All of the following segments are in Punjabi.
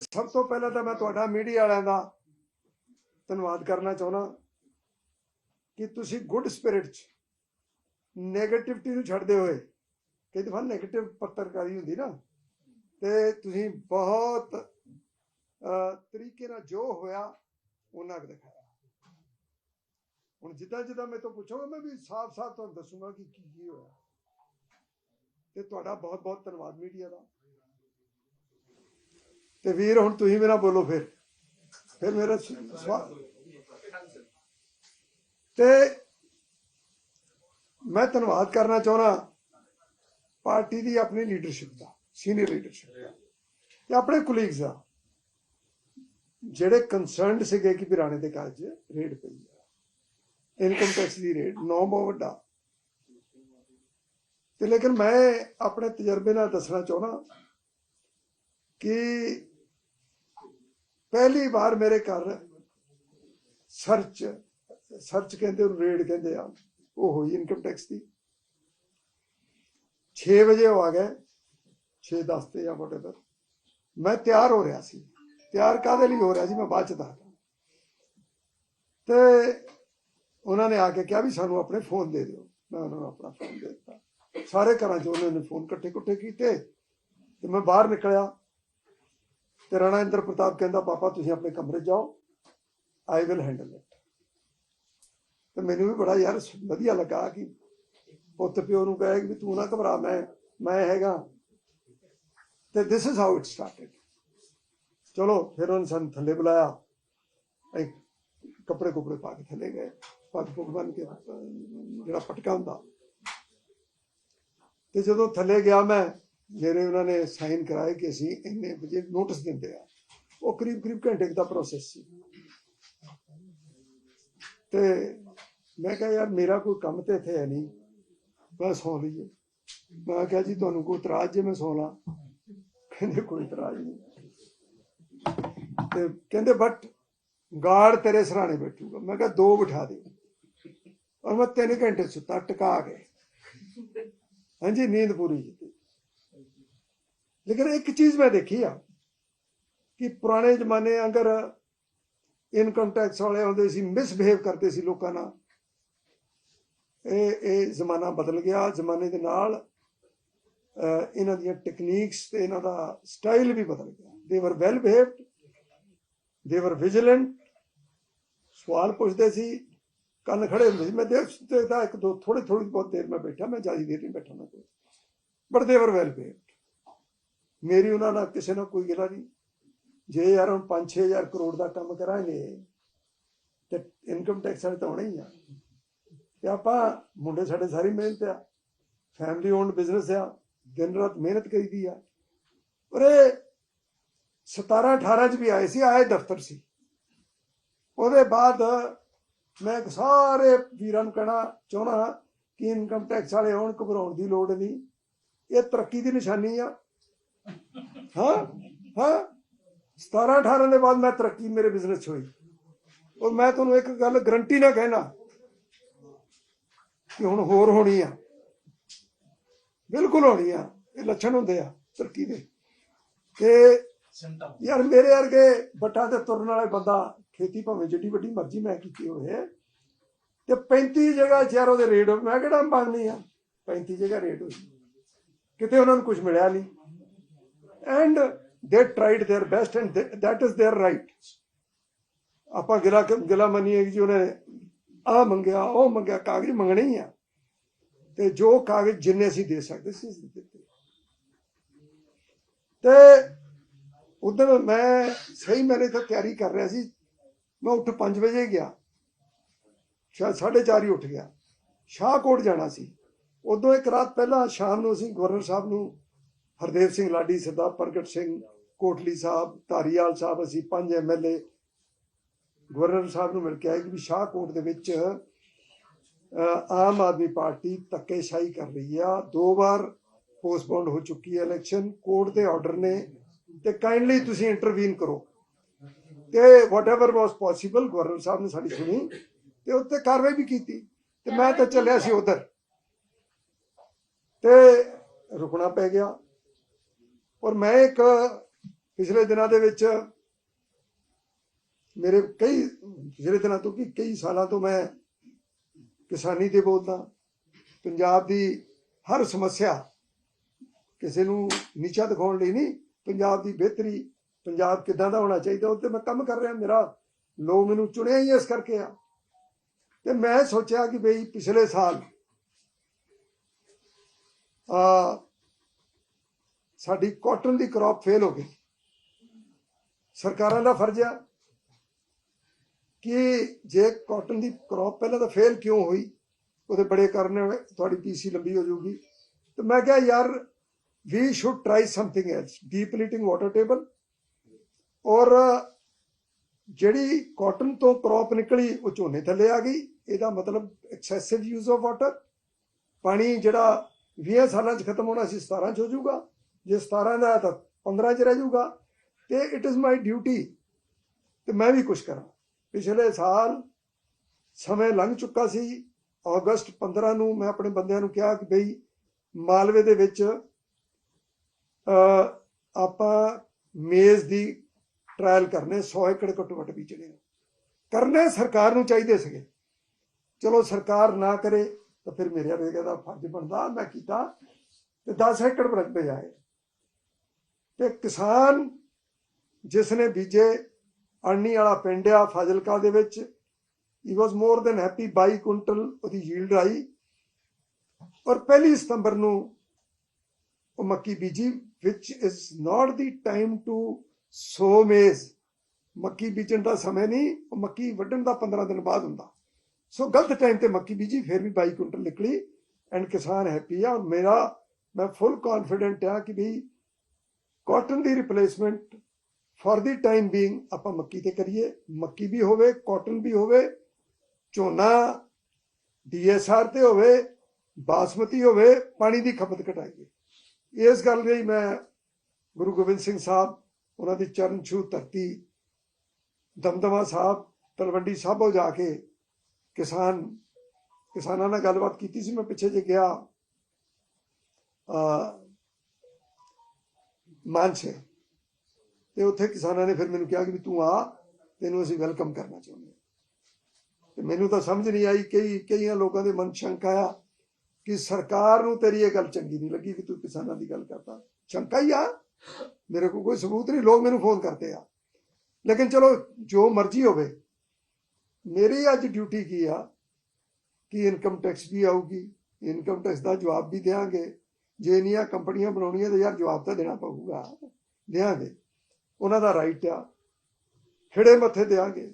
ਸਭ ਤੋਂ ਪਹਿਲਾਂ ਤਾਂ ਮੈਂ ਤੁਹਾਡਾ ਮੀਡੀਆ ਵਾਲਿਆਂ ਦਾ ਧੰਨਵਾਦ ਕਰਨਾ ਚਾਹੁੰਦਾ ਕਿ ਤੁਸੀਂ ਗੁੱਡ ਸਪਿਰਿਟ ਚ 네ਗੇਟਿਵਿਟੀ ਨੂੰ ਛੱਡਦੇ ਹੋਏ, ਕਈ ਦਫਾ 네ਗੇਟਿਵ ਪੱਤਰਕਾਰੀ ਹੁੰਦੀ ਨਾ, ਤੇ ਤੁਸੀਂ ਬਹੁਤ ਤਰੀਕੇ ਨਾਲ ਜੋ ਹੋਇਆ, ਉਹਨਾਂ ਕੁ ਦਿਖਾਇਆ। ਹੁਣ ਜਿੱਦਾਂ ਜਿੱਦਾਂ ਮੈਂ ਤੋਂ ਪੁੱਛੋਗਾ, ਮੈਂ ਵੀ ਸਾਫ਼-ਸਾਫ਼ ਤੁਹਾਨੂੰ ਦੱਸੂਗਾ ਕਿ ਕੀ ਕੀ ਹੋਇਆ। ਤੇ ਤੁਹਾਡਾ ਬਹੁਤ ਬਹੁਤ ਧੰਨਵਾਦ ਮੀਡੀਆ ਦਾ। ਤੇ ਵੀਰ, ਹੁਣ ਤੁਸੀਂ ਮੇਰਾ ਬੋਲੋ ਫਿਰ। ਫਿਰ ਮੇਰਾ ਸਵਾਲ ਤੇ ਮੈਂ ਧੰਨਵਾਦ ਕਰਨਾ ਚਾਹੁੰਦਾ ਪਾਰਟੀ ਦੀ ਆਪਣੀ ਲੀਡਰਸ਼ਿਪ ਦਾ ਸੀਨੀਅਰ ਲੀਡਰਸ਼ਿਪ ਦਾ। ਤੇ ਆਪਣੇ ਕੁਲੀਗਸ ਦਾ, ਜਿਹੜੇ ਕੰਸਰਨਡ ਸੀਗੇ ਕਿ ਬਿਰਾਣੇ ਦੇ ਕਾਜ ਰੇਡ ਪਈ ਹੈ ਇਨਕਮ ਟੈਕਸ ਦੀ ਰੇਡ, ਨੌ ਬਹੁਤ ਵੱਡਾ। ਤੇ ਲੇਕਿਨ ਮੈਂ ਆਪਣੇ ਤਜਰਬੇ ਨਾਲ ਦੱਸਣਾ ਚਾਹੁੰਦਾ ਕਿ ਪਹਿਲੀ ਵਾਰ ਮੇਰੇ ਘਰ ਸਰਚ ਸਰਚ ਕਹਿੰਦੇ ਉਹ ਰੇਡ ਕਹਿੰਦੇ ਆ। ਉਹ ਹੋਈ ਇਨਕਮ ਟੈਕਸ ਦੀ। 6 ਵਜੇ ਉਹ ਆ ਗਏ 6 10 ਤੇ ਜਾਂ whatever ਮੈਂ ਤਿਆਰ ਹੋ ਰਿਹਾ ਸੀ। ਤਿਆਰ ਕਾਹਦੇ ਲਈ ਹੋ ਰਿਹਾ ਸੀ? ਮੈਂ ਬਾਅਦ ਚ ਦੱਸਦਾ। ਤੇ ਉਹਨਾਂ ਨੇ ਆ ਕੇ ਕਿਹਾ ਵੀ ਸਾਨੂੰ ਆਪਣੇ ਫੋਨ ਦੇ ਦਿਓ। ਮੈਂ ਉਹਨਾਂ ਨੂੰ ਆਪਣਾ ਫੋਨ ਦੇ ਦਿੱਤਾ। ਸਾਰੇ ਘਰਾਂ 'ਚ ਉਹਨਾਂ ਨੇ ਫੋਨ ਇਕੱਠੇ ਇਕੱਠੇ ਕੀਤੇ। ਤੇ ਮੈਂ ਬਾਹਰ ਨਿਕਲਿਆ। ਤੇ ਰਾਣਾ ਇੰਦਰ ਪ੍ਰਤਾਪ ਕਹਿੰਦਾ, ਪਾਪਾ, ਤੁਸੀਂ ਆਪਣੇ ਕਮਰੇ ਜਾਓ। ਆਈ ਵਿਲ ਹੈਂਡਲ ਇਟ ਤੇ ਮੈਨੂੰ ਵੀ ਬੜਾ ਯਾਰ ਵਧੀਆ ਲੱਗਾ ਕਿ ਪੁੱਤ ਪਿਓ ਨੂੰ ਕਹੇ ਕਿ ਤੂੰ ਨਾ ਘਬਰਾ, ਮੈਂ ਮੈਂ ਹੈਗਾ। ਤੇ this is how it started ਚਲੋ, ਫਿਰ ਉਹਨਾਂ ਸਾਨੂੰ ਥੱਲੇ ਬੁਲਾਇਆ। ਇੱਕ ਕੱਪੜੇ ਕੁਪੜੇ ਪਾ ਕੇ ਥੱਲੇ ਗਏ। ਪੱਗ ਪੁੱਗ ਬੰਨ ਕੇ ਜਿਹੜਾ ਪਟਕਾ ਹੁੰਦਾ। ਤੇ ਜਦੋਂ ਥੱਲੇ ਗਿਆ ਮੈਂ ਜਿਹੜੇ ਉਹਨਾਂ ਨੇ ਸਾਈਨ ਕਰਾਏ ਕਿ ਅਸੀਂ ਇੰਨੇ ਵਜੇ ਨੋਟਿਸ ਦਿੰਦੇ ਆ ਉਹ ਕਰੀਬ ਕਰੀਬ ਘੰਟੇ ਦਾ ਪ੍ਰੋਸੈਸ ਸੀ। ਤੇ ਮੈਂ ਕਿਹਾ, ਯਾਰ, ਮੇਰਾ ਕੋਈ ਕੰਮ ਤੇ ਇੱਥੇ ਹੈ ਨਹੀਂ। ਮੈਂ ਸੌ ਲਈਏ। ਮੈਂ ਕਿਹਾ, ਜੀ, ਤੁਹਾਨੂੰ ਕੋਈ ਇਤਰਾਜ਼ ਜੇ ਮੈਂ ਸੌ ਲਾਂ? ਕਹਿੰਦੇ, ਕੋਈ ਇਤਰਾਜ਼ ਨਹੀਂ। ਤੇ ਕਹਿੰਦੇ ਬਟ ਗਾਰਡ ਤੇਰੇ ਸਰਾਣੇ ਬੈਠੂਗਾ। ਮੈਂ ਕਿਹਾ, ਦੋ ਬਿਠਾ ਦੇ। ਔਰ ਮੈਂ ਤਿੰਨ ਘੰਟੇ ਸੁੱਤਾ, ਟਿਕਾ ਕੇ। ਹਾਂਜੀ, ਨੀਂਦ ਪੂਰੀ ਕੀਤੀ। ਲੇਕਿਨ ਇੱਕ ਚੀਜ਼ ਮੈਂ ਦੇਖੀ ਆ ਕਿ ਪੁਰਾਣੇ ਜ਼ਮਾਨੇ ਅਗਰ ਇਨਕਮ ਟੈਕਸ ਵਾਲੇ ਆਉਂਦੇ ਸੀ ਮਿਸਬਿਹੇਵ ਕਰਦੇ ਸੀ ਲੋਕਾਂ ਨਾਲ। ਇਹ ਇਹ ਜ਼ਮਾਨਾ ਬਦਲ ਗਿਆ। ਜ਼ਮਾਨੇ ਦੇ ਨਾਲ ਇਹਨਾਂ ਦੀਆਂ ਟੈਕਨੀਕਸ ਤੇ ਇਹਨਾਂ ਦਾ ਸਟਾਈਲ ਵੀ ਬਦਲ ਗਿਆ। ਦੇ ਵਰ ਵੈਲ ਬਿਹੇਵਡ ਦੇ ਵਰ ਵਿਜੀਲੈਂਟ ਸਵਾਲ ਪੁੱਛਦੇ ਸੀ, ਕੰਨ ਖੜੇ ਹੁੰਦੇ ਸੀ। ਮੈਂ ਦੇਖ ਦੇਖਦਾ ਇੱਕ ਦੋ ਥੋੜੀ ਥੋੜੀ ਬਹੁਤ ਦੇਰ ਮੈਂ ਬੈਠਾ, ਮੈਂ ਜ਼ਿਆਦਾ ਦੇਰ ਨਹੀਂ ਬੈਠਾ ਮੈਂ ਬਟ ਦੇ ਵਰ ਵੈਲ ਬਿਹੇਵਡ ਮੇਰੀ ਉਹਨਾਂ ਨਾਲ ਕਿਸੇ ਨਾਲ ਕੋਈ ਗਿਲਾ ਨਹੀਂ। ਜੇ ਯਾਰ ਹੁਣ 5-6000 ਕਰੋੜ ਦਾ ਕੰਮ ਕਰਾਂਗੇ, ਤੇ ਇਨਕਮ ਟੈਕਸ ਵਾਲੇ ਤਾਂ ਹੋਣਾ ਹੀ ਆ। ਤੇ ਆਪਾਂ ਮੁੰਡੇ ਸਾਡੇ ਸਾਰੀ ਮਿਹਨਤ ਆ ਫੈਮਿਲੀ ਓਨਡ ਬਿਜ਼ਨਸ ਆ, ਦਿਨ ਰਾਤ ਮਿਹਨਤ ਕਰੀਦੀ ਆ। ਪਰ ਇਹ 17 18 ਚ ਵੀ ਆਏ ਸੀ, ਆਏ ਦਫ਼ਤਰ ਸੀ। ਉਹਦੇ ਬਾਅਦ ਮੈਂ ਸਾਰੇ ਵੀਰਾਂ ਨੂੰ ਕਹਿਣਾ ਚਾਹਣਾ ਕਿ ਇਨਕਮ ਟੈਕਸ ਵਾਲੇ ਆਉਣ ਘਬਰਾਉਣ ਦੀ ਲੋੜ ਨਹੀਂ। ਇਹ ਤਰੱਕੀ ਦੀ ਨਿਸ਼ਾਨੀ ਆ। ਹਾਂ? ਹਾਂ? 17 18 ਦੇ ਬਾਅਦ ਮੈਂ ਤਰੱਕੀ ਮੇਰੇ ਬਿਜ਼ਨਸ 'ਚ ਹੋਈ। ਔਰ ਮੈਂ ਤੁਹਾਨੂੰ ਇੱਕ ਗੱਲ ਗਰੰਟੀ ਨਾਲ ਕਹਿਣਾ ਕਿ ਹੁਣ ਹੋਰ ਹੋਣੀ ਆ। ਬਿਲਕੁਲ ਹੋਣੀ ਆ। ਇਹ ਲੱਛਣ ਹੁੰਦੇ ਆ ਤਰੱਕੀ ਦੇ। ਤੇ ਯਾਰ ਮੇਰੇ ਵਰਗੇ ਬੱਟਾ ਤੇ ਤੁਰਨ ਵਾਲੇ ਬੰਦਾ ਖੇਤੀ ਭਾਵੇਂ ਜਿੱਡੀ ਵੱਡੀ ਮਰਜ਼ੀ ਮੈਂ ਕੀਤੀ ਹੋਵੇ, ਤੇ 35 ਜਗ੍ਹਾ ਸ਼ਹਿਰੋਂ ਉਹਦੇ ਰੇਟ, ਮੈਂ ਕਿਹੜਾ ਮੰਗਣੀ ਆ? 35 ਜਗ੍ਹਾ ਰੇਟ ਹੋਈ। ਕਿਤੇ ਉਹਨਾਂ ਨੂੰ ਕੁਝ ਮਿਲਿਆ ਨਹੀਂ। and they tried their best and they, that is their right. ਆਪਾਂ ਗਿਲਾ ਗਿਲਾ ਮੰਨੀਏ ਕਿ ਜੀ ਉਹਨੇ ਆ ਮੰਗਿਆ ਉਹ ਮੰਗਿਆ ਕਾਗਜ਼ ਮੰਗਣੇ ਹੀ ਆ। ਤੇ ਜੋ ਕਾਗਜ਼ ਜਿੰਨੇ ਅਸੀਂ ਦੇ ਸਕਦੇ ਸੀ ਦਿੱਤੇ। ਤੇ ਉਧਰ ਮੈਂ ਸਹੀ ਮੈਨੇ ਤਾਂ ਤਿਆਰੀ ਕਰ ਰਿਹਾ ਸੀ। ਮੈਂ ਉੱਠ 5 ਵਜੇ ਗਿਆ। ਸ਼ਾਇਦ 4:30 ਹੀ ਉੱਠ ਗਿਆ। ਸ਼ਾਹਕੋਟ ਜਾਣਾ ਸੀ। ਉਦੋਂ ਇੱਕ ਰਾਤ ਪਹਿਲਾਂ ਸ਼ਾਮ ਨੂੰ ਅਸੀਂ ਗਵਰਨਰ ਸਾਹਿਬ ਨੂੰ ਹਰਦੇਵ ਸਿੰਘ ਲਾਡੀ, ਸਰਦਾਰ ਪ੍ਰਗਟ ਸਿੰਘ ਕੋਟਲੀ ਸਾਹਿਬ, ਧਾਰੀਵਾਲ ਸਾਹਿਬ, ਅਸੀਂ ਪੰਜ ਐਮਐਲਏ ਗਵਰਨਰ ਸਾਹਿਬ ਨੂੰ ਮਿਲ ਕੇ ਆਏ ਕਿ ਵੀ ਸ਼ਾਹਕੋਟ ਦੇ ਵਿੱਚ ਆਮ ਆਦਮੀ ਪਾਰਟੀ ਧੱਕੇਸ਼ਾਹੀ ਕਰ ਰਹੀ ਆ। ਦੋ ਵਾਰ ਪੋਸਟਪੋਨਡ ਹੋ ਚੁੱਕੀ ਹੈ ਇਲੈਕਸ਼ਨ। ਕੋਰਟ ਦੇ ਆਰਡਰ ਨੇ ਤੇ ਕਾਈਂਡਲੀ ਤੁਸੀਂ ਇੰਟਰਵੀਨ ਕਰੋ। ਤੇ ਵਾਟਐਵਰ ਵਾਸ ਪੋਸੀਬਲ ਗਵਰਨਰ ਸਾਹਿਬ ਨੇ ਸਾਡੀ ਸੁਣੀ ਤੇ ਉੱਤੇ ਕਾਰਵਾਈ ਵੀ ਕੀਤੀ। ਤੇ ਮੈਂ ਤਾਂ ਚੱਲਿਆ ਸੀ ਉਧਰ। ਤੇ ਰੁਕਣਾ ਪੈ ਗਿਆ। ਔਰ ਮੈਂ ਇੱਕ ਪਿਛਲੇ ਦਿਨਾਂ ਦੇ ਵਿੱਚ ਮੇਰੇ ਕਈ, ਪਿਛਲੇ ਦਿਨਾਂ ਤੋਂ ਕੀ ਕਈ ਸਾਲਾਂ ਤੋਂ ਮੈਂ ਕਿਸਾਨੀ ਤੇ ਬੋਲਦਾ, ਪੰਜਾਬ ਦੀ ਹਰ ਸਮੱਸਿਆ ਕਿਸੇ ਨੂੰ ਨੀਚਾ ਦਿਖਾਉਣ ਲਈ ਨਹੀਂ, ਪੰਜਾਬ ਦੀ ਬਿਹਤਰੀ, ਪੰਜਾਬ ਕਿੱਦਾਂ ਦਾ ਹੋਣਾ ਚਾਹੀਦਾ, ਉਹ ਤੇ ਮੈਂ ਕੰਮ ਕਰ ਰਿਹਾ, ਮੇਰਾ ਲੋਕ ਮੈਨੂੰ ਚੁਣਿਆ ਹੀ ਇਸ ਕਰਕੇ ਆ। ਤੇ ਮੈਂ ਸੋਚਿਆ ਕਿ ਬਈ ਪਿਛਲੇ ਸਾਲ, ਆ ਸਾਡੀ ਕਾਟਨ ਦੀ ਕ੍ਰੌਪ ਫੇਲ ਹੋ ਗਈ। ਸਰਕਾਰਾਂ ਦਾ ਫਰਜ਼ ਆ ਕਿ ਜੇ ਕਾਟਨ ਦੀ ਕ੍ਰੌਪ ਪਹਿਲਾਂ ਤਾਂ ਫੇਲ ਕਿਉਂ ਹੋਈ, ਉਹਦੇ ਬੜੇ ਕਾਰਨ ਹੋਏ ਤੁਹਾਡੀ ਪੀਸੀ ਲੰਬੀ ਹੋ ਜਾਊਗੀ। ਤੇ ਮੈਂ ਕਿਹਾ, ਯਾਰ we should try something else depleting water table ਔਰ ਜਿਹੜੀ ਕਾਟਨ ਤੋਂ ਕ੍ਰੌਪ ਨਿਕਲੀ, ਉਹ ਝੋਨੇ ਥੱਲੇ ਆ ਗਈ। ਇਹਦਾ ਮਤਲਬ ਐਕਸੈਸਿਵ ਯੂਜ਼ ਆਫ ਵਾਟਰ ਪਾਣੀ ਜਿਹੜਾ 20 ਸਾਲਾਂ 'ਚ ਖਤਮ ਹੋਣਾ ਸੀ 17 'ਚ ਹੋ ਜਾਊਗਾ। ਜੇ 17 ਦਾ ਤਾਂ 15 'ਚ ਰਹਿ ਜਾਊਗਾ। ਤੇ ਇਟ ਇਜ਼ ਮਾਈ ਡਿਊਟੀ ਤੇ ਮੈਂ ਵੀ ਕੁਝ ਕਰਾਂ। ਪਿਛਲੇ ਸਾਲ ਸਮੇਂ ਲੰਘ ਚੁੱਕਾ ਸੀ। ਅਗਸਤ 15 ਨੂੰ ਮੈਂ ਆਪਣੇ ਬੰਦਿਆਂ ਨੂੰ ਕਿਹਾ ਕਿ ਬਈ ਮਾਲਵੇ ਦੇ ਵਿੱਚ ਆਪਾਂ ਮੇਜ਼ ਦੀ ਟ੍ਰਾਇਲ ਕਰਨੇ 100 ਏਕੜ ਘੱਟੋ ਘੱਟ ਬੀਜਣੇ ਕਰਨੇ ਸਰਕਾਰ ਨੂੰ ਚਾਹੀਦੇ ਸੀਗੇ। ਚਲੋ ਸਰਕਾਰ ਨਾ ਕਰੇ ਤਾਂ ਫਿਰ ਮੇਰੇ ਵੇਗਾ ਦਾ ਫਰਜ਼ ਬਣਦਾ। ਮੈਂ ਕੀਤਾ ਤੇ 10 ਏਕੜ ਬਰਕ ਪੇ ਜਾਏ ਕਿਸਾਨ ਜਿਸ ਨੇ ਬੀਜੇ ਅਰਨੀ ਵਾਲਾ ਪਿੰਡ ਆ ਫਾਜ਼ਿਲਕਾ ਦੇ ਵਿੱਚ ਹੀ was more than happy 22 quintal ਉਹਦੀ ਯੀਲਡ ਆਈ। ਔਰ ਪਹਿਲੀ ਸਤੰਬਰ ਨੂੰ ਉਹ ਮੱਕੀ ਬੀਜੀ, which is not the time to sow maize ਮੱਕੀ ਬੀਜਣ ਦਾ ਸਮੇਂ ਨਹੀਂ, ਉਹ ਮੱਕੀ ਵੱਢਣ ਦਾ 15 ਦਿਨ ਬਾਅਦ ਹੁੰਦਾ। ਸੋ ਗਲਤ ਟਾਈਮ ਤੇ ਮੱਕੀ ਬੀਜੀ, ਫਿਰ ਵੀ 22 ਕੁਇੰਟਲ ਨਿਕਲੀ। ਐਂਡ ਕਿਸਾਨ ਹੈਪੀ ਆ। ਮੇਰਾ, ਮੈਂ ਫੁੱਲ ਕੌਨਫੀਡੈਂਟ ਆ ਕਿ ਵੀ cotton the replacement for the time being ਆਪਾਂ ਮੱਕੀ ਤੇ ਕਰੀਏ। ਮੱਕੀ ਵੀ ਹੋਵੇ, ਕਾਟਨ ਵੀ ਹੋਵੇ, ਝੋਨਾ ਡੀਐਸਆਰ ਤੇ ਹੋਵੇ, ਬਾਸਮਤੀ ਹੋਵੇ, ਪਾਣੀ ਦੀ ਖਪਤ ਘਟਾਈਏ। ਇਸ ਗੱਲ ਲਈ ਮੈਂ ਗੁਰੂ ਗੋਬਿੰਦ ਸਿੰਘ ਸਾਹਿਬ, ਉਹਨਾਂ ਦੀ ਚਰਨ ਛੂ ਧਰਤੀ, ਦਮਦਮਾ ਸਾਹਿਬ, ਤਲਵੰਡੀ ਸਾਬੋ ਜਾ ਕੇ ਕਿਸਾਨ, ਕਿਸਾਨਾਂ ਨਾਲ ਗੱਲਬਾਤ ਕੀਤੀ ਸੀ। ਮੈਂ ਪਿੱਛੇ ਜੇ ਗਿਆ ਆ ਮਾਨਸੇ ਤੇ ਉੱਥੇ ਕਿਸਾਨਾਂ ਨੇ ਫਿਰ ਮੈਨੂੰ ਕਿਹਾ ਕਿ ਵੀ ਤੂੰ ਆ, ਤੈਨੂੰ ਅਸੀਂ ਵੈਲਕਮ ਕਰਨਾ ਚਾਹੁੰਦੇ ਹਾਂ। ਤੇ ਮੈਨੂੰ ਤਾਂ ਸਮਝ ਨਹੀਂ ਆਈ ਕਈ, ਕਈਆਂ ਲੋਕਾਂ ਦੇ ਮਨ 'ਚ ਸ਼ੰਕਾ ਆ ਕਿ ਸਰਕਾਰ ਨੂੰ ਤੇਰੀ ਇਹ ਗੱਲ ਚੰਗੀ ਨਹੀਂ ਲੱਗੀ ਕਿ ਤੂੰ ਕਿਸਾਨਾਂ ਦੀ ਗੱਲ ਕਰਦਾ। ਸ਼ੰਕਾ ਹੀ ਆ। ਮੇਰੇ ਕੋਲ ਕੋਈ ਸਬੂਤ ਨਹੀਂ, ਲੋਕ ਮੈਨੂੰ ਫੋਨ ਕਰਦੇ ਆ। ਲੇਕਿਨ ਚਲੋ, ਜੋ ਮਰਜ਼ੀ ਹੋਵੇ, ਮੇਰੀ ਅੱਜ ਡਿਊਟੀ ਕੀ ਆ? ਕਿ ਇਨਕਮ ਟੈਕਸ ਵੀ ਆਊਗੀ, ਇਨਕਮ ਟੈਕਸ ਦਾ ਜਵਾਬ ਵੀ ਦੇਾਂਗੇ ਜੇ ਇੰਨੀਆਂ ਕੰਪਨੀਆਂ ਬਣਾਉਣੀਆਂ ਤਾਂ ਯਾਰ ਜਵਾਬ ਤਾਂ ਦੇਣਾ ਪਊਗਾ। ਦੇਾਂਗੇ ਉਹਨਾਂ ਦਾ ਰਾਈਟ ਆ। ਖਿੜੇ ਮੱਥੇ ਦੇਾਂਗੇ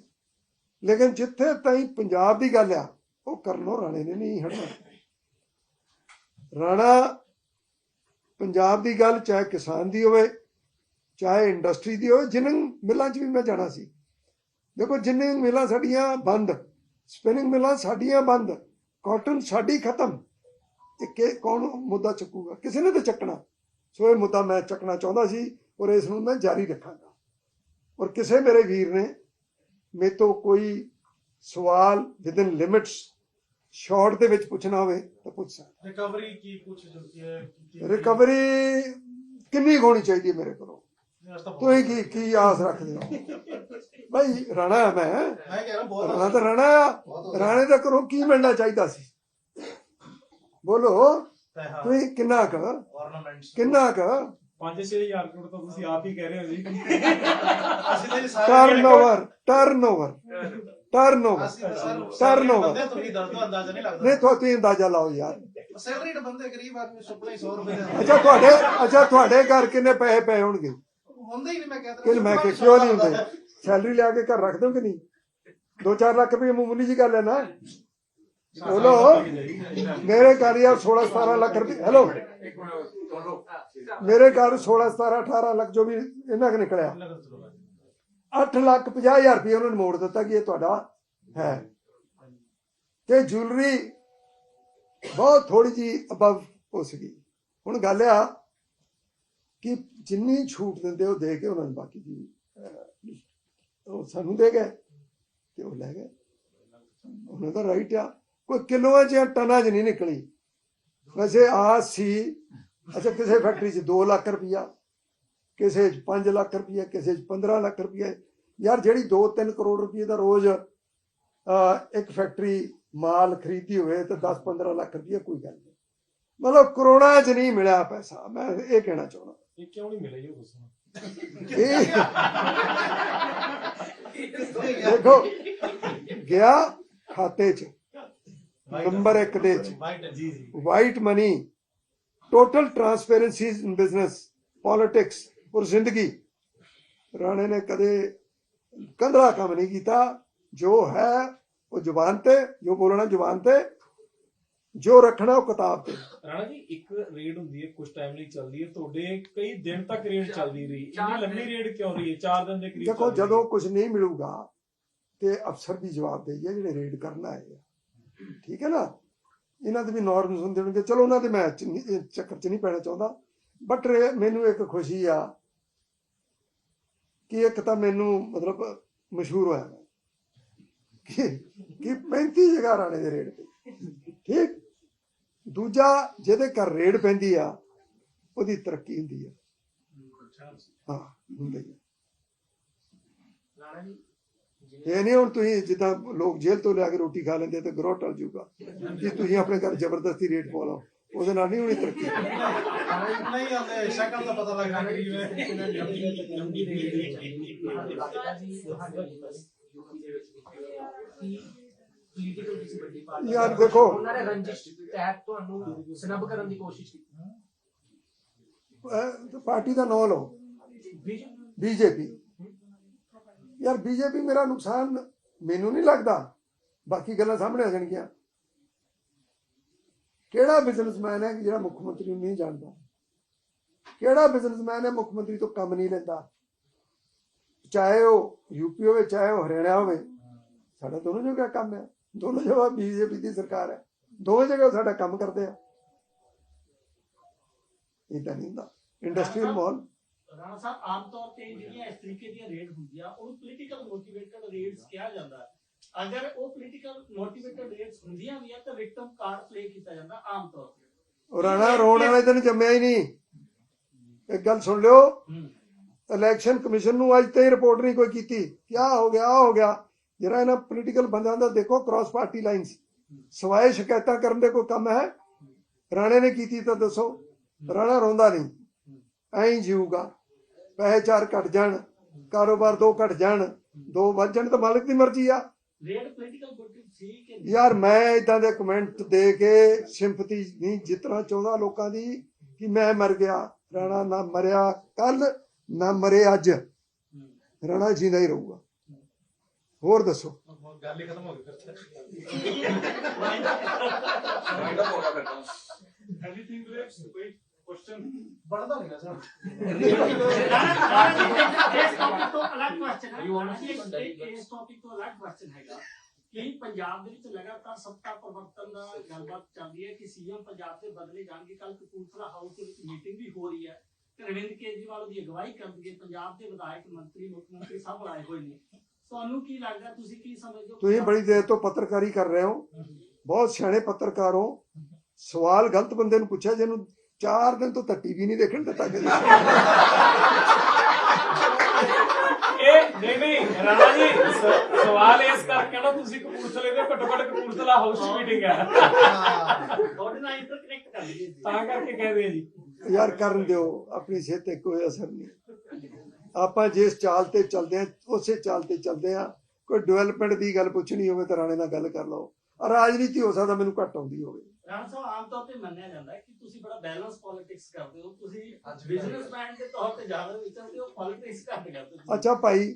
ਲੇਕਿਨ ਜਿੱਥੇ ਤਾਈਂ ਪੰਜਾਬ ਦੀ ਗੱਲ ਆ, ਉਹ ਕਰਨੋਂ ਰਾਣੇ ਨੇ ਨਹੀਂ ਹਟਣਾ। ਰਾਣਾ ਪੰਜਾਬ ਦੀ ਗੱਲ ਚਾਹੇ ਕਿਸਾਨ ਦੀ ਹੋਵੇ, ਚਾਹੇ ਇੰਡਸਟਰੀ ਦੀ ਹੋਵੇ ਜਿੰਨ ਮਿਲਾਂ 'ਚ ਵੀ ਮੈਂ ਜਾਣਾ ਸੀ। ਦੇਖੋ ਜਿੰਨੇ ਮਿਲਾਂ ਸਾਡੀਆਂ ਬੰਦ ਸਪਿਨਿੰਗ ਮਿਲਾਂ ਸਾਡੀਆਂ ਬੰਦ ਕਾਟਨ ਸਾਡੀ ਖਤਮ। ਇਹ ਕਿ ਕੌਣ ਮੁੱਦਾ ਚੱਕੂਗਾ? ਕਿਸੇ ਨੇ ਤਾਂ ਚੱਕਣਾ। ਸੋ ਇਹ ਮੁੱਦਾ ਮੈਂ ਚੱਕਣਾ ਚਾਹੁੰਦਾ ਸੀ ਔਰ ਇਸ ਨੂੰ ਮੈਂ ਜਾਰੀ ਰੱਖਾਂਗਾ। ਔਰ ਕਿਸੇ ਮੇਰੇ ਵੀਰ ਨੇ ਮੇਰੇ ਤੋਂ ਕੋਈ ਸਵਾਲ ਵਿਦਨ ਲਿਮਿਟਸ ਸ਼ਾਰਟ ਦੇ ਵਿੱਚ ਪੁੱਛਣਾ ਹੋਵੇ ਤਾਂ ਪੁੱਛ ਸਕਦਾ। ਰਿਕਵਰੀ ਕੀ ਕੁਛ ਚੁੱਕੀ ਹੈ? ਰਿਕਵਰੀ ਕਿੰਨੀ ਹੋਣੀ ਚਾਹੀਦੀ ਹੈ ਮੇਰੇ ਕੋਲੋਂ? ਤਾਂ ਤੁਸੀਂ ਕੀ ਕੀ ਆਸ ਰੱਖਦੇ ਹੋ? ਭਾਈ ਰਾਣਾ ਮੈਂ। ਮੈਂ ਕਹਿ ਰਿਹਾ ਬਹੁਤ ਰਾਣਾ ਤਾਂ ਰਾਣੇ ਦਾ ਕਰੋ ਕੀ ਮਿਲਣਾ ਚਾਹੀਦਾ ਸੀ? ਬੋਲੋ ਤੁਸੀਂ ਕਿੰਨਾ ਕੁ? Ornaments ਕਿੰਨਾ ਕੁ? 5-6000 ਕਰੋੜ ਤਾਂ ਤੁਸੀਂ ਆਪ ਹੀ ਕਹਿ ਰਹੇ ਹੋ ਜੀ। ਅਸੀਂ ਤੇ ਸਾਰੇ ਟਰਨਓਵਰ ਟਰਨਓਵਰ ਟਰਨਓਵਰ ਅਸੀਂ ਤਾਂ ਸਰ Turnover। ਬੰਦੇ ਤੁਸੀਂ ਦੱਸ ਦੋ ਅੰਦਾਜ਼ਾ ਨਹੀਂ ਲੱਗਦਾ। ਨਹੀਂ ਤੁਹਾ- ਤੁਸੀਂ ਅੰਦਾਜ਼ਾ ਲਾਓ ਯਾਰ। ਸੈਲਰੀਡ ਬੰਦੇ ਗਰੀਬ ਆਦਮੀ ਸੁਪਨਾ ਹੀ 100 ਰੁਪਏ ਦਾ ਅੱਛਾ ਤੁਹਾਡੇ ਅੱਛਾ ਤੁਹਾਡੇ ਘਰ ਕਿੰਨੇ ਪੈਸੇ ਪਏ ਹੋਣਗੇ? ਹੁੰਦੇ ਹੀ ਨਹੀਂ ਮੈਂ ਕਹਿੰਦਾ ਕਿ ਮੈਂ ਕਿ ਕਿਉਂ ਨਹੀਂ ਹੁੰਦੇ? ਸੈਲਰੀ ਲਿਆ ਕੇ ਘਰ ਰੱਖ ਦੋ ਕਿ ਨਹੀਂ? 2-4 ਲੱਖ ਰੁਪਏ ਮਾਮੂਲੀ ਜੀ ਗੱਲ ਹੈ ਨਾ। ਬੋਲੋ। ਮੇਰੇ ਘਰ ਯਾਰ 16 17 ਲੱਖ ਰੁਪਏ। ਹੈਲੋ ਮੇਰੇ ਘਰ 16 17 18 ਲੱਖ ਜੋ ਵੀ ਇਹਨਾਂ ਕਿ ਨਿਕਲਿਆ। 8 ਲੱਖ 50 ਹਜ਼ਾਰ ਰੁਪਏ ਉਹਨਾਂ ਨੇ ਮੋੜ ਦਿੱਤਾ ਕਿ ਇਹ ਤੁਹਾਡਾ ਹੈ। ਤੇ ਜੁਐਲਰੀ ਬਹੁਤ ਥੋੜੀ ਜੀ ਅਬਵ ਹੋ ਸਕੀ। ਹੁਣ ਗੱਲ ਆ ਕਿ ਜਿੰਨੀ ਛੂਟ ਦਿੰਦੇ ਉਹ ਦੇ ਕੇ ਉਹਨਾਂ ਨੂੰ ਬਾਕੀ ਦੀ ਉਹ ਸਾਨੂੰ ਦੇ ਗਏ ਤੇ ਉਹ ਲੈ ਗਏ। ਉਹਨਾਂ ਦਾ ਰਾਈਟ ਆ। ਕੋਈ ਕਿਲੋਆਂ ਜਾਂ ਟਨਾਂ ਚ ਨਹੀਂ ਨਿਕਲੀ। ਵੈਸੇ ਆ ਸੀ ਅੱਛਾ ਕਿਸੇ ਫੈਕਟਰੀ 'ਚ 2 ਲੱਖ ਰੁਪਇਆ ਕਿਸੇ 'ਚ 5 ਲੱਖ ਰੁਪਏ ਕਿਸੇ 'ਚ 15 ਲੱਖ ਰੁਪਏ ਯਾਰ ਜਿਹੜੀ 2-3 ਕਰੋੜ ਰੁਪਏ ਦਾ ਰੋਜ਼ ਇੱਕ ਫੈਕਟਰੀ ਮਾਲ ਖਰੀਦੀ ਹੋਵੇ ਤਾਂ 10-15 ਲੱਖ ਰੁਪਏ ਕੋਈ ਗੱਲ ਨਹੀਂ। ਮਤਲਬ ਕਰੋੜਾਂ 'ਚ ਨਹੀਂ ਮਿਲਿਆ ਪੈਸਾ ਮੈਂ ਇਹ ਕਹਿਣਾ ਚਾਹੁੰਦਾ। ਇਹ ਕਿਉਂ ਨਹੀਂ ਮਿਲੇ ਜੀ ਉਹ ਦੱਸੋ? ਇਹ ਦੇਖੋ ਗਿਆ ਖਾਤੇ 'ਚ। ਨੰਬਰ 1 ਦੇ 'ਚ ਵਾਈਟ ਜੀ ਜੀ white money total transparency in business politics ਔਰ ਜ਼ਿੰਦਗੀ ਰਾਣੇ ਨੇ ਕਦੇ ਕੰਧਰਾ ਕੰਮ ਨਹੀਂ ਕੀਤਾ ਜੋ ਹੈ ਉਹ ਜ਼ੁਬਾਨ ਤੇ ਜੋ ਬੋਲਣਾ ਜ਼ੁਬਾਨ ਤੇ ਜੋ ਰੱਖਣਾ ਉਹ ਕਿਤਾਬ ਤੇ ਰਾਣਾ ਜੀ ਇੱਕ ਰੇਡ ਹੁੰਦੀ ਹੈ ਕੁਝ ਟਾਈਮ ਲਈ ਚੱਲਦੀ ਹੈ ਤੁਹਾਡੇ ਕਈ ਦਿਨ ਤੱਕ ਰੇਡ ਚੱਲਦੀ ਰਹੀ ਇੰਨੀ ਲੰਮੀ ਰੇਡ ਕਿਉਂ ਰਹੀ ਹੈ 4 ਦਿਨ ਦੇ ਕਰੀਬ ਦੇਖੋ। ਜਦੋਂ ਕੁਝ ਨਹੀਂ ਮਿਲੂਗਾ ਤੇ ਅਫਸਰ ਦੀ ਜਵਾਬਦੇਹੀ ਹੈ ਜਿਹੜੇ ਰੇਡ ਕਰਨ ਆਏ ਆ ਠੀਕ ਹੈ ਨਾ? ਇਹਨਾਂ ਦੇ ਵੀ ਨਾਰਮਸ ਹੁੰਦੇ ਹੋਣਗੇ। ਚਲੋ, ਉਹਨਾਂ ਦੇ ਮੈਂ ਚੱਕਰ 'ਚ ਨਹੀਂ ਪੈਣਾ ਚਾਹੁੰਦਾ। ਬਟ ਮੈਨੂੰ ਇੱਕ ਖੁਸ਼ੀ ਆ ਕਿ ਇੱਕ ਤਾਂ ਮੈਨੂੰ ਮਤਲਬ ਮਸ਼ਹੂਰ ਹੋਇਆ ਕਿ ਕਿ 35 ਜਗ੍ਹਾ ਰਾਣੇ ਦੇ ਰੇਡ ਤੇ। ਠੀਕ? ਦੂਜਾ ਜਿਹਦੇ ਘਰ ਰੇਡ ਪੈਂਦੀ ਆ, ਉਹਦੀ ਤਰੱਕੀ ਹੁੰਦੀ ਆ। ਹਾਂ, ਹੁੰਦੀ ਆ। ਰਾਣਾ ਜੀ? ਇਹ ਨਹੀਂ ਹੁਣ ਤੁਸੀਂ ਜਿੱਦਾਂ ਲੋਕ ਜੇਲ੍ਹ ਤੋਂ ਲਿਆ ਕੇ ਰੋਟੀ ਖਾ ਲੈਂਦੇ ਤੇ ਗਰੋਹ ਟਲ ਜੂਗਾ ਕਿ ਤੁਸੀਂ ਆਪਣੇ ਘਰ ਜ਼ਬਰਦਸਤੀ ਰੇਟ ਪਵਾ ਲਓ ਉਹਦੇ ਨਾਲ ਨਹੀਂ ਹੋਣੀ ਤਰੱਕੀ। ਨਹੀਂ ਆਉਂਦੇ ਸ਼ਕਲ ਦਾ ਪਤਾ ਲੱਗਦਾ ਗਰੀਬ ਹੈ ਲੰਬੀ ਰੇਲ ਦੇ ਚੱਲੀ ਯੂਪੀ ਦੇ ਵਿੱਚ ਕੀ ਪੋਲੀਟੀਕਲ ਕਿਸੇ ਵੱਡੀ ਪਾਰਟੀ ਯਾਰ ਦੇਖੋ। ਉਹਨਾਂ ਨੇ ਰੰਜਿਸ਼ ਤਹਿਤ ਤੁਹਾਨੂੰ ਸਨਬ ਕਰਨ ਦੀ ਕੋਸ਼ਿਸ਼ ਕੀਤੀ। ਪਾਰਟੀ ਦਾ ਨਾਂ ਲਓ। ਬੀਜੇਪੀ ਯਾਰ ਬੀਜੇਪੀ ਮੇਰਾ ਨੁਕਸਾਨ ਮੈਨੂੰ ਨਹੀਂ ਲੱਗਦਾ। ਬਾਕੀ ਗੱਲਾਂ ਸਾਹਮਣੇ ਆ ਜਾਣਗੀਆਂ। ਕਿਹੜਾ ਬਿਜ਼ਨਸਮੈਨ ਹੈ ਜਿਹੜਾ ਮੁੱਖ ਮੰਤਰੀ ਨੂੰ ਨਹੀਂ ਜਾਣਦਾ? ਕਿਹੜਾ ਬਿਜ਼ਨਸਮੈਨ ਹੈ ਮੁੱਖ ਮੰਤਰੀ ਤੋਂ ਕੰਮ ਨਹੀਂ ਲੈਂਦਾ? ਚਾਹੇ ਉਹ ਯੂਪੀ ਹੋਵੇ, ਚਾਹੇ ਉਹ ਹਰਿਆਣਾ ਹੋਵੇ। ਸਾਡਾ ਦੋਨੋਂ ਜਗ੍ਹਾ ਕੰਮ ਹੈ। ਦੋਨੋਂ ਜਗ੍ਹਾ ਬੀਜੇਪੀ ਦੀ ਸਰਕਾਰ ਹੈ। ਦੋਵੇਂ ਜਗ੍ਹਾ ਸਾਡਾ ਕੰਮ ਕਰਦੇ ਆ। ਇਦਾਂ ਨਹੀਂ ਹੁੰਦਾ। ਇੰਡਸਟਰੀਅਲ ਮਾਹੌਲ ਰਾਣਾ ਸਾਹਿਬ ਆਮ ਤੌਰ ਤੇ ਜਿਹੜੀਆਂ ਇਸ ਤਰੀਕੇ ਦੀਆਂ ਰੇਡ ਹੁੰਦੀਆਂ ਉਹਨੂੰ ਪੋਲੀਟੀਕਲ ਮੋਟੀਵੇਟਡ ਰੇਡਸ ਕਿਹਾ ਜਾਂਦਾ ਹੈ। ਅਗਰ ਉਹ ਪੋਲੀਟੀਕਲ ਮੋਟੀਵੇਟਡ ਰੇਡਸ ਹੁੰਦੀਆਂ ਵੀ ਆ ਤਾਂ ਵਿਕਟਮ ਕਾਰਡ ਪਲੇ ਕੀਤਾ ਜਾਂਦਾ ਆਮ ਤੌਰ ਤੇ। ਰਾਣਾ ਰੋਣ ਵਾਲੇ ਦਿਨ ਜੰਮਿਆ ਹੀ ਨਹੀਂ। ਇੱਕ ਗੱਲ ਸੁਣ ਲਿਓ। ਇਲੈਕਸ਼ਨ ਕਮਿਸ਼ਨ ਨੂੰ ਅੱਜ ਤਾਈਂ ਰਿਪੋਰਟ ਨਹੀਂ ਕੋਈ ਕੀਤੀ। ਕਿਆ ਹੋ ਗਿਆ ਹੋ ਗਿਆ। ਜਿਹੜਾ ਇਹਨਾਂ ਪੋਲੀਟੀਕਲ ਬੰਦਿਆਂ ਦਾ ਦੇਖੋ ਕ੍ਰਾਸ ਪਾਰਟੀ ਲਾਈਨਸ ਸਵਾਏ ਸ਼ਿਕਾਇਤਾਂ ਕਰਨ ਦੇ ਕੋਈ ਕੰਮ ਹੈ? ਰਾਣੇ ਨੇ ਕੀਤੀ ਤਾਂ ਦੱਸੋ। ਰਾਣਾ ਰੋਂਦਾ ਨਹੀਂ। ਐਂ ਹੀ ਜੀਊਗਾ। ਪੈਸੇ ਚਾਰ ਘਟ ਜਾਣ ਕਾਰੋਬਾਰ ਦੋ ਘਟ ਜਾਣ ਦੋ ਵੱਧ ਜਾਣ ਤਾਂ ਮਾਲਕ ਦੀ ਮਰਜ਼ੀ ਆ? ਯਾਰ ਮੈਂ ਇਦਾਂ ਦੇ ਕਮੈਂਟ ਦੇ ਕੇ ਸਿੰਪਥੀ ਨਹੀਂ ਜਿੱਤਣਾ ਚਾਹੁੰਦਾ ਲੋਕਾਂ ਦੀ ਕਿ ਮੈਂ ਮਰ ਗਿਆ। ਰਾਣਾ ਨਾ ਮਰਿਆ ਕੱਲ ਨਾ ਮਰੇ ਅੱਜ। ਰਾਣਾ ਜਿੰਦਾ ਹੀ ਰਹੂਗਾ। ਹੋਰ ਦੱਸੋ? ਗੱਲ ਹੀ ਖਤਮ ਹੋ ਗਈ ਫਿਰ Anything relates to ਕੋਈ question ਬਣਦਾ ਨਹੀਂ ਸਰ ਰਾਣਾ ਰਾਣਾ ਜੀ ਇਸ ਟੌਪਿਕ ਤੋਂ ਅਲੱਗ ਕੁਐਸਚਨ ਹੈ? ਇਸ- ਟੌਪਿਕ ਤੋਂ ਅਲੱਗ ਕੁਐਸਚਨ ਹੈਗਾ ਕਿ ਪੰਜਾਬ ਦੇ ਵਿੱਚ ਲਗਾਤਾਰ ਸੱਤਾ ਪਰਿਵਰਤਨ ਦਾ ਗੱਲਬਾਤ ਚੱਲਦੀ ਹੈ ਕਿ ਸੀਐਮ ਪੰਜਾਬ ਦੇ ਬਦਲੇ ਜਾਣਗੇ। ਕੱਲ ਕਪੂਰਥਲਾ ਹਾਊਸ ਦੇ ਵਿੱਚ ਮੀਟਿੰਗ ਵੀ ਹੋ ਰਹੀ ਹੈ ਤੇ ਅਰਵਿੰਦ ਕੇਜਰੀਵਾਲ ਦੀ ਅਗਵਾਈ ਕਰਨਗੇ। ਪੰਜਾਬ ਦੇ ਵਿਧਾਇਕ ਮੰਤਰੀ ਮੁੱਖ ਮੰਤਰੀ ਸਭ ਆਏ ਹੋਏ ਨੇ। ਤੁਹਾਨੂੰ ਕੀ ਲੱਗਦਾ ਤੁਸੀਂ ਕੀ ਸਮਝਦੇ ਹੋ? ਤੁਸੀਂ ਬੜੀ ਦੇਰ ਤੋਂ ਪੱਤਰਕਾਰੀ ਕਰ ਰਹੇ ਹੋ। ਬਹੁਤ ਸਿਆਣੇ ਪੱਤਰਕਾਰ ਹੋ। ਸਵਾਲ ਗਲਤ ਬੰਦੇ ਨੂੰ ਪੁੱਛਿਆ ਜਿਹਨੂੰ 4 ਦਿਨ ਤੋਂ ਤਾਂ ਟੀਵੀ ਨਹੀਂ ਦੇਖਣ ਦਿੱਤਾ ਕਦੇ। ਇਹ ਨਹੀਂ ਨਹੀਂ ਰਾਣਾ ਜੀ ਸ- ਸਵਾਲ ਇਸ ਕਰਕੇ ਨਾ ਤੁਸੀਂ ਕਪੂਰਥਲੇ ਦੇ ਘੱਟੋ ਘੱਟ ਕਪੂਰਥਲਾ ਹਾਊਸ ਮੀਟਿੰਗ ਹੈ। ਤੁਹਾਡੇ ਨਾਲ ਇੰਟਰਕਨੈਕਟ ਕਰ ਲਈਏ ਜੀ। ਤਾਂ ਕਰਕੇ ਕਹਿੰਦੇ ਆ ਜੀ। ਯਾਰ ਕਰਨ ਦਿਓ ਆਪਣੀ ਸਿਹਤ ਤੇ ਕੋਈ ਅਸਰ ਨਹੀਂ। ਆਪਾਂ ਜਿਸ ਚਾਲ ਤੇ ਚੱਲਦੇ ਆ ਉਸੇ ਚਾਲ ਤੇ ਚੱਲਦੇ ਆ ਕੋਈ ਡਿਵੈਲਪਮੈਂਟ ਦੀ ਗੱਲ ਪੁੱਛਣੀ ਹੋਵੇ ਤਾਂ ਰਾਣੇ ਨਾਲ ਗੱਲ ਕਰ ਲਓ। ਆ ਰਾਜਨੀਤੀ ਹੋ ਸਕਦਾ ਮੈਨੂੰ ਘੱਟ ਆਉਂਦੀ ਹੋਵੇ। ਰਾਣਾ ਸਾਹਿਬ ਆਮ ਤੌਰ ਤੇ ਮੰਨਿਆ ਜਾਂਦਾ ਹੈ ਕਿ ਤੁਸੀਂ ਬੜਾ ਬੈਲੈਂਸ ਪੋਲਿਟਿਕਸ ਕਰਦੇ ਹੋ। ਤੁਸੀਂ ਬਿਜ਼ਨਸਮੈਨ ਦੇ ਤੌਰ ਤੇ ਜ਼ਿਆਦਾ ਵਿਚਰਦੇ ਹੋ ਪੋਲਿਟਿਕਸ ਘੱਟ ਕਰਦੇ ਹੋ ਅੱਛਾ ਭਾਈ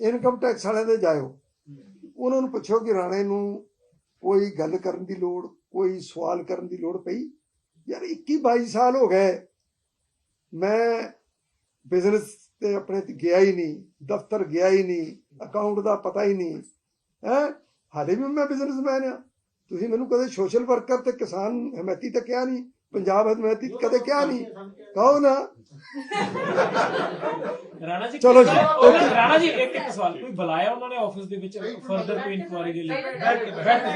ਇਨਕਮ ਟੈਕਸ ਵਾਲਿਆਂ ਦੇ ਜਾਇਓ। ਉਹਨਾਂ ਨੂੰ ਪੁੱਛੋ ਕਿ ਰਾਣੇ ਨੂੰ ਕੋਈ ਗੱਲ ਕਰਨ ਦੀ ਲੋੜ ਕੋਈ ਸਵਾਲ ਕਰਨ ਦੀ ਲੋੜ ਪਈ? ਯਾਰ 21 22 ਸਾਲ ਹੋ ਗਏ। ਮੈਂ ਬਿਜ਼ਨਸ ਤੇ ਆਪਣੇ ਤੇ ਗਿਆ ਹੀ ਨਹੀਂ ਦਫ਼ਤਰ ਗਿਆ ਹੀ ਨਹੀਂ ਅਕਾਊਂਟ ਦਾ ਪਤਾ ਹੀ ਨਹੀਂ। ਹੈ? ਹਾਲੇ ਵੀ ਮੈਂ ਬਿਜ਼ਨਸਮੈਨ ਆ। ਤੁਸੀਂ ਮੈਨੂੰ ਕਦੇ ਸੋਸ਼ਲ ਵਰਕਰ ਤੇ ਕਿਸਾਨ ਹਮਾਇਤੀ ਤੇ ਕਿਹਾ ਨਹੀਂ? ਪੰਜਾਬ ਹਮਾਇਤੀ ਕਦੇ ਕਿਹਾ ਨਹੀਂ? ਕਹੋ ਨਾ। ਰਾਣਾ ਜੀ ਚਲੋ ਜੀ। ਰਾਣਾ ਜੀ ਇੱਕ ਇੱਕ ਸਵਾਲ। ਕੋਈ ਬੁਲਾਇਆ ਉਹਨਾਂ ਨੇ ਆਫਿਸ ਦੇ ਵਿੱਚ ਫਰਦਰ ਕੋਈ ਇਨਕੁਆਇਰੀ ਦੇ ਲਈ? ਬੈਠ ਕੇ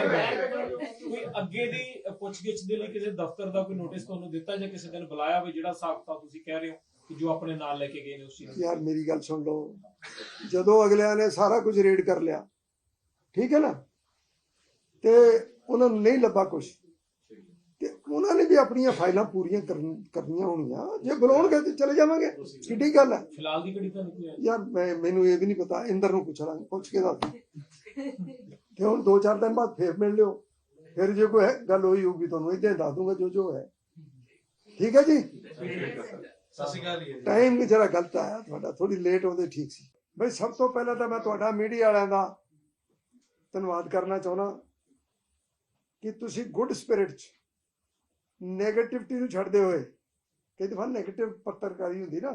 ਬੈਠ ਕੇ। ਕੋਈ ਅੱਗੇ ਦੀ ਪੁੱਛਗਿੱਛ ਦੇ ਲਈ ਕਿਸੇ ਦਫ਼ਤਰ ਦਾ ਕੋਈ ਨੋਟਿਸ ਤੁਹਾਨੂੰ ਦਿੱਤਾ ਜਾਂ ਕਿਸੇ ਦਿਨ ਬੁਲਾਇਆ ਵੀ ਜਿਹੜਾ ਕਿਤਾਬ ਤੁਸੀਂ ਕਹਿ ਰਹੇ ਹੋ ਕਿ ਜੋ ਆਪਣੇ ਨਾਲ ਲੈ ਕੇ ਗਏ ਨੇ ਉਸ ਚੀਜ਼ ਯਾਰ ਮੇਰੀ ਗੱਲ ਸੁਣ ਲਓ। ਜਦੋਂ ਅਗਲਿਆਂ ਨੇ ਸਾਰਾ ਕੁਝ ਰੇਡ ਕਰ ਲਿਆ ਠੀਕ ਹੈ ਨਾ? ਤੇ ਉਹਨਾਂ ਨੂੰ ਨਹੀਂ ਲੱਭਾ ਕੁਝ ਤੇ ਉਹਨਾਂ ਨੇ ਵੀ ਆਪਣੀਆਂ ਫਾਈਲਾਂ ਪੂਰੀਆਂ ਕਰਨ- ਕਰਨੀਆਂ ਹੋਣੀਆਂ। ਜੇ ਬੁਲਾਉਣਗੇ ਤੇ ਚਲੇ ਜਾਵਾਂਗੇ। ਕਿੱਡੀ ਗੱਲ ਹੈ ਫਿਲਹਾਲ ਦੀ ਘੜੀ ਤਾਂ ਨਹੀਂ ਕੋਈ ਆਈ। ਯਾਰ ਮੈਂ ਮੈਨੂੰ ਇਹ ਵੀ ਨਹੀਂ ਪਤਾ। ਇੰਦਰ ਨੂੰ ਪੁੱਛ ਲਾਂਗੇ ਪੁੱਛ ਕੇ ਦੱਸ। ਤੇ ਹੁਣ ਦੋ ਚਾਰ ਦਿਨ ਬਾਅਦ ਫੇਰ ਮਿਲ ਲਿਓ। ਫਿਰ ਜੇ ਕੋਈ ਗੱਲ ਹੋਈ ਹੋਊਗੀ ਤੁਹਾਨੂੰ ਇਦਾਂ ਦੱਸ ਦੂੰਗਾ ਜੋ ਜੋ ਹੈ। ਠੀਕ ਹੈ ਜੀ? ਟਾਈਮ ਵੀ ਜਰਾ ਗਲਤ ਆਇਆ ਤੁਹਾਡਾ ਥੋੜੀ ਲੇਟ ਹੁੰਦੇ ਠੀਕ ਸੀ। ਬਈ ਸਭ ਤੋਂ ਪਹਿਲਾਂ ਤਾਂ ਮੈਂ ਤੁਹਾਡਾ ਮੀਡੀਆ ਵਾਲਿਆਂ ਦਾ ਧੰਨਵਾਦ ਕਰਨਾ ਚਾਹੁੰਦਾ। ਕਿ ਤੁਸੀਂ ਗੁੱਡ ਸਪਿਰਿਟ ਚ 네ਗੇਟਿਵਿਟੀ ਨੂੰ ਛੱਡਦੇ ਹੋਏ, ਕਈ ਦਫਾ 네ਗੇਟਿਵ ਪੱਤਰਕਾਰੀ ਹੁੰਦੀ ਨਾ